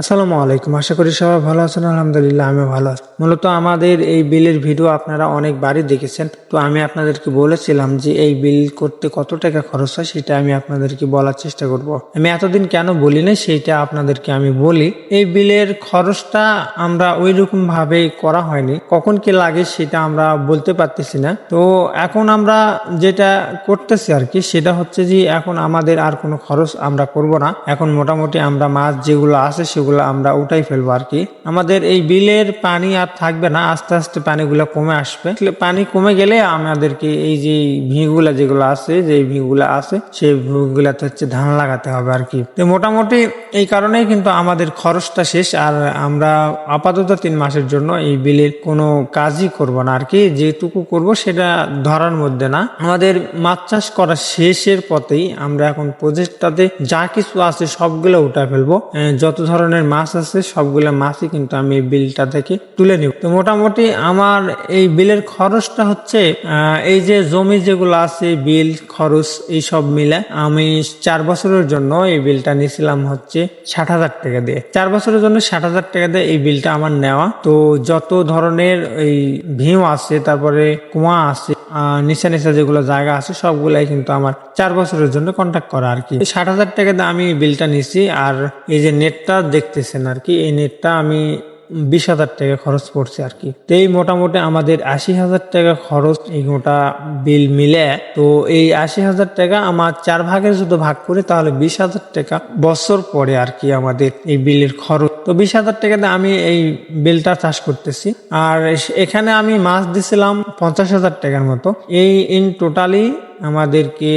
আসসালামু আলাইকুম। আশা করি সবাই ভালো আছেন, আলহামদুলিল্লাহ আমি ভালো আছি। মূলত আমাদের এই বিলের ভিডিও আপনারা অনেক অনেকবারই দেখেছেন। তো আমি আপনাদেরকে বলেছিলাম যে এই বিল করতে কত টাকা খরচ হয় সেটা আমি আপনাদেরকে বলার চেষ্টা করব। আমি এতদিন কেন বলি না সেইটা আপনাদেরকে আমি বলি। এই বিলের খরচটা আমরা ওই রকম ভাবে করা হয়নি। কখন কি লাগে সেটা আমরা বলতে পারতেছি না। তো এখন আমরা যেটা করতেছি আর কি, সেটা হচ্ছে যে এখন আমাদের আর কোনো খরচ আমরা করব না। এখন মোটামুটি আমরা মাছ যেগুলো আছে সেগুলো আমরা উঠাই ফেলব আর কি। আমাদের এই বিলের পানি আর থাকবে না, আস্তে আস্তে পানিগুলো কমে আসবে। পানি কমে গেলে আমাদেরকে এই যে ভিগুলা যেগুলো আছে, যে ভিগুলা আছে, সেই ভিগুলাতে হচ্ছে ধান লাগাতে হবে আর কি। তো মোটামুটি এই কারণেই কিন্তু আমাদের খরচটা শেষ, আর আমরা আপাতত তিন মাসের জন্য এই বিলের কোনো কাজই করব না আর কি। যেটুকু করব সেটা ধরার মধ্যে না। আমাদের মাছ চাষ করা শেষের পথেই আমরা এখন প্রজেক্টটাতে যা কিছু আছে সবগুলো উঠা ফেলব। যত ধরনের মাছ আছে, সবগুলো মাছই কিন্তু আমি বিলটা থেকে তুলে নিব। তো মোটামুটি আমার এই বিলের খরচটা হচ্ছে এই যে জমি যেগুলো আছে, বিল, খরচ এই সব মিলে আমি চার বছরের জন্য এই বিলটা নিয়েছিলাম হচ্ছে ষাট হাজার টাকা দিয়ে। চার বছরের জন্য ষাট হাজার টাকা দিয়ে এই বিলটা আমার নেওয়া। তো যত ধরনের এই ভিম আছে, তারপরে কুয়া আছে নিচে নিচে যেগুলো জায়গা আছে, সবগুলাই কিন্তু আমার চার বছরের জন্য কন্ট্যাক্ট করা আর কি। ষাট হাজার টাকা দিয়ে আমি বিলটা নিছি আর এই যে নেটটা দেখতেছেন আর কি, এই নেটটা আমি বিশ হাজার টাকা খরচ পড়ছে আর কি। তো এই মোটামুটি আমাদের আশি হাজার টাকা খরচ এই গোটা বিল মিলে, তো এই আশি হাজার টাকা আমার চার ভাগের যদি ভাগ করি, তাহলে বিশ হাজার টাকা বছর পরে আর কি আমাদের এই বিলের খরচ তো বিশ হাজার টাকাতে আমি এই বিলটা চাষ করতেছি। আর এখানে আমি মাছ দিছিলাম পঞ্চাশ হাজার টাকার মতো। এই ইন টোটালি আমাদেরকে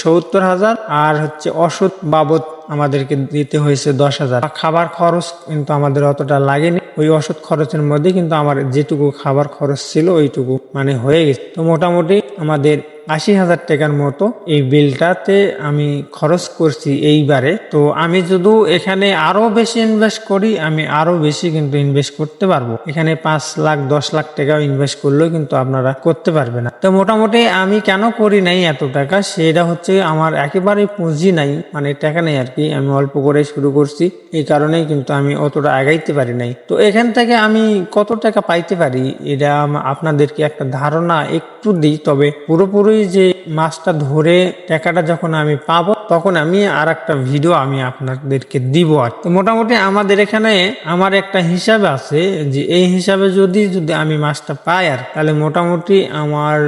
সত্তর হাজার আর হচ্ছে ওষুধ বাবদ আমাদেরকে দিতে হয়েছে দশ হাজার। খাবার খরচ কিন্তু আমাদের অতটা লাগেনি। ওই ওষুধ খরচের মধ্যে কিন্তু আমার যেটুকু খাবার খরচ ছিল ওইটুকু মানে হয়ে গেছে। তো মোটামুটি আমাদের আশি হাজার টাকার মতো এই বিলটাতে আমি খরচ করছি এইবারে। তো আমি যদি এখানে আরও বেশি ইনভেস্ট করি, আমি আরও বেশি কিন্তু ইনভেস্ট করতে পারব। এখানে পাঁচ লাখ, দশ লাখ টাকাও ইনভেস্ট করলেও কিন্তু আপনারা করতে পারবে না। তো মোটামুটি আমি কেন করি নাই এত টাকা? সেটা হচ্ছে আমার একেবারে পুঁজি নাই মানে টাকা নেই আর কি। আমি অল্প করে শুরু করছি, এই কারণেই কিন্তু আমি অতটা আগাইতে পারি নাই। তো এখান থেকে আমি কত টাকা পাইতে পারি? এটা আপনাদেরকে একটা ধারণা একটু দিই, তবে পুরোপুরি যে মাছটা ধরে টাকাটা যখন আমি পাবো, তখন আমি আর একটা ভিডিও আমি আপনাদেরকে দিব আর তো মোটামুটি আমাদের এখানে আমার একটা হিসাব আছে যে এই হিসাবে যদি যদি আমি মাছটা পাই আর তাহলে মোটামুটি আমার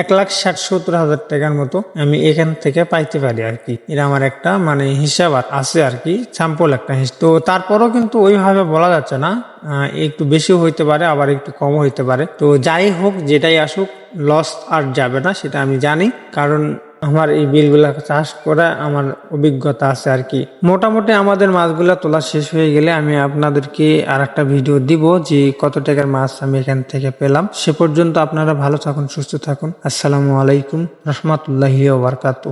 এক লাখ ষাট সত্তর হাজার টাকার মতো আমি এখান থেকে পাইতে পারি আর কি। এটা আমার একটা মানে হিসাব আছে আর কি স্যাম্পল একটা তো তারপরও কিন্তু ওইভাবে বলা যাচ্ছে না। একটু বেশি হইতে পারে, আবার একটু কম হইতে পারে। তো যাই হোক, যেটাই আসুক লস আর যাবে না, সেটা আমি জানি। কারণ আমার এই বিলগুলা চাষ করা আমার অভিজ্ঞতা আছে আর কি। মোটামুটি আমাদের মাছগুলা তোলা শেষ হয়ে গেলে আমি আপনাদেরকে আর একটা ভিডিও দিব যে কত টাকার মাছ আমি এখান থেকে পেলাম। সে পর্যন্ত আপনারা ভালো থাকুন, সুস্থ থাকুন। আসসালামু আলাইকুম, রহমতুল্লাহ ওবরকাতু